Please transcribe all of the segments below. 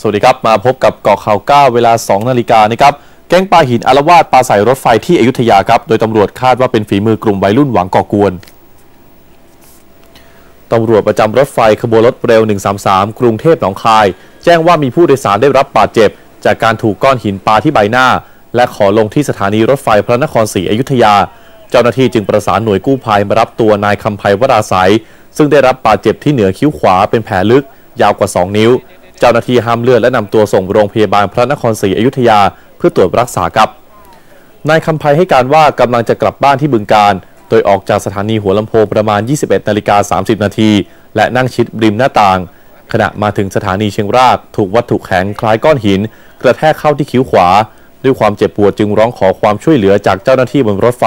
สวัสดีครับ มาพบกับเกาะข่าว9เวลา 2 นาฬิกานะครับ แก๊งปลาหินอารวาสปลาใส่รถไฟที่อยุธยาครับ โดยตำรวจคาดว่าเป็นฝีมือกลุ่มวัยรุ่นหวังก่อกวนตำรวจประจำรถไฟขบวนรถเร็ว 133 กรุงเทพหนองคาย แจ้งว่ามีผู้โดยสารได้รับบาดเจ็บ จากการถูกก้อนหินปลาที่ใบหน้า และขอลงที่สถานีรถไฟพระนครศรีอยุธยา เจ้าหน้าที่จึงประสานหน่วยกู้ภัยมารับตัวนายคำไพวราศัยซึ่งได้รับบาดเจ็บที่เหนือคิ้วขวาเป็นแผลลึกยาวกว่า 2 นิ้ว เจ้าหน้าที่ห้ามเลือดและนำตัวส่งโรงพยาบาลพระนครศรีอยุธยาเพื่อตรวจรักษาครับนายคำไพให้การว่ากำลังจะกลับบ้านที่บึงการ โดยออกจากสถานีหัวลำโพงประมาณ 21นาฬิกา30 นาที และนั่งชิดริมหน้าต่าง ขณะมาถึงสถานีเชียงรากถูกวัตถุแข็งคล้ายก้อนหิน กระแทกเข้าที่คิ้วขวา ด้วยความเจ็บปวดจึงร้องขอความช่วยเหลือจากเจ้าหน้าที่บนรถไฟ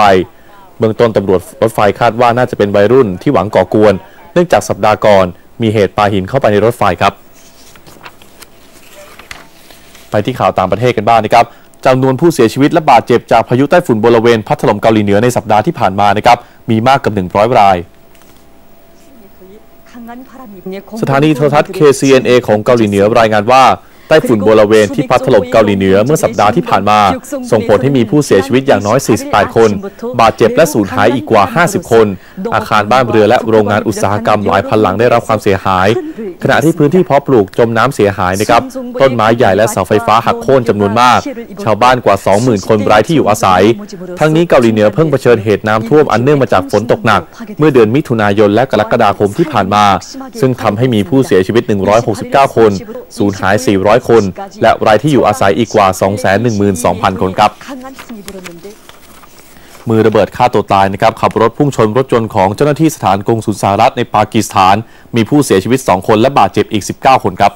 เบื้องต้นตำรวจรถไฟคาดว่าน่าจะเป็นวัยรุ่นที่หวังก่อกวน เนื่องจากสัปดาห์ก่อนมีเหตุปาหินเข้าไปในรถไฟครับ ไปที่ข่าวต่างประเทศกันบ้างนะครับจำนวนผู้เสียชีวิตและบาดเจ็บจากพายุใต้ฝุ่นบริเวณพัดถล่มเกาหลีเหนือในสัปดาห์ที่ผ่านมานะครับมีมากกว่า100 ราย สถานีโทรทัศน์ KCNA ของเกาหลีเหนือรายงานว่า ต้ฝุ่นบริเวณที่พัดถล่มเกาหลีเหนือเมื่อสัปดาห์ที่ผ่านมา ส่งผลให้มีผู้เสียชีวิตอย่างน้อย 48 คน บาดเจ็บและสูญหายอีกกว่า 50 คน อาคารบ้านเรือและโรงงานอุตสาหกรรมหลายพันหลังได้รับความเสียหาย ขณะที่พื้นที่เพาะปลูกจมน้ำเสียหายนะครับ ต้นไม้ใหญ่และเสาไฟฟ้าหักโค่นจำนวนมาก ชาวบ้านกว่า 20,000 คนไร้ที่อยู่อาศัย ทั้งนี้เกาหลีเหนือเพิ่งเผชิญเหตุน้ำท่วมอันเนื่องมาจากฝนตกหนัก เมื่อเดือนมิถุนายนและกรกฎาคมที่ผ่านมา ซึ่งทำให้มีผู้เสียชีวิต 169 คน สูญหาย 400คน และรายที่อยู่อาศัยอีกกว่า 212,000 คนครับมือระเบิดฆ่าตัวตายนะครับขับรถพุ่งชนรถยนต์ของเจ้าหน้าที่สถานกงสุลสหรัฐในปากีสถาน มีผู้เสียชีวิต 2 คนและบาดเจ็บอีก 19 คนครับ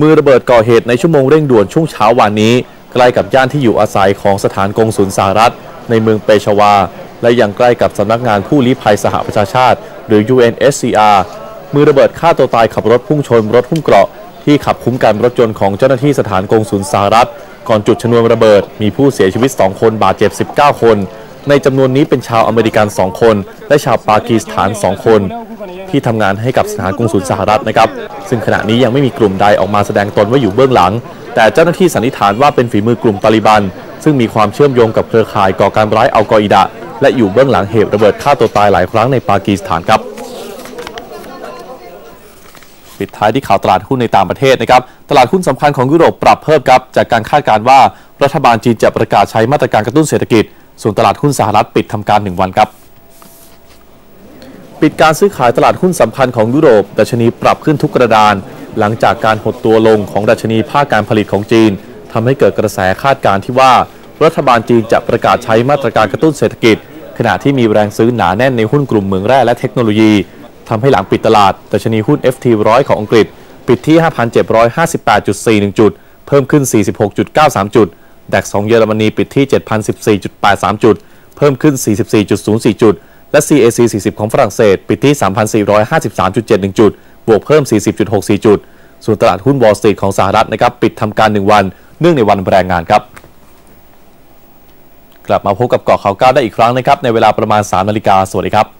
มือระเบิดก่อเหตุในชั่วโมงเร่งด่วนช่วงเช้าวันนี้ ใกล้กับย่านที่อยู่อาศัยของสถานกงสุลสหรัฐ ในเมืองเปชาวา และยังใกล้กับสำนักงานผู้ลี้ภัยสหประชาชาติ หรือ UNSCR มือระเบิดฆ่าตัวตายขับรถพุ่งชนรถหุ้มเกราะ ที่ขับคุ้มกันรถยนต์ของเจ้าหน้าที่สถานกงสุลสหรัฐ ก่อนจุดชนวนระเบิด มีผู้เสียชีวิต 2 คนบาดเจ็บ 19 คน ในจำนวนนี้เป็นชาวอเมริกัน 2 คน และชาวปากีสถาน 2 คน ที่ทำงานให้กับสถานกงสุลสหรัฐนะครับ ซึ่งขณะนี้ยังไม่มีกลุ่มใดออกมาแสดงตนว่าอยู่เบื้องหลัง แต่เจ้าหน้าที่สันนิษฐานว่าเป็นฝีมือกลุ่มตาลิบัน ซึ่งมีความเชื่อมโยงกับเครือข่ายก่อการร้ายอัลกออิดะและอยู่เบื้องหลังเหตุระเบิดฆ่าตัวตายหลายครั้งในปากีสถานครับ ปิดท้ายที่ข่าวตลาดหุ้นในต่างประเทศนะครับ ตลาดหุ้นสำคัญของยุโรปปรับเพิ่มครับ จากการคาดการณ์ว่ารัฐบาลจีนจะประกาศใช้มาตรการกระตุ้นเศรษฐกิจ ส่วนตลาดหุ้นสหรัฐปิดทำการ 1 วันครับ ปิดการซื้อขายตลาดหุ้นสำคัญของยุโรป ดัชนีปรับขึ้นทุกกระดาน หลังจากการหดตัวลงของดัชนีภาคการผลิตของจีนทำให้เกิดกระแสคาดการณ์ที่ว่า รัฐบาลจีนจะประกาศใช้มาตรการกระตุ้นเศรษฐกิจ ขณะที่มีแรงซื้อหนาแน่นในหุ้นกลุ่มเมืองแร่และเทคโนโลยี ทำให้หลังปิดตลาดดัชนีหุ้น FT100 ของอังกฤษ ปิดที่ 5,758.41 จุด เพิ่มขึ้น 46.93 จุด ดัคของเยอรมนีปิดที่ 7,014.83 จุด เพิ่มขึ้น 44.04 จุด และ CAC 40 ของฝรั่งเศส ปิดที่ 3,453.71 จุด บวกเพิ่ม 40.64 จุด ส่วนตลาดหุ้นวอลสตรีทของสหรัฐนะครับปิดทำการ 1 วัน เนื่องในวันแรงงานครับกลับมาพบกับเกาะข่าวก้าวได้อีกครั้งนะครับในเวลาประมาณ3นาฬิกาสวัสดีครับ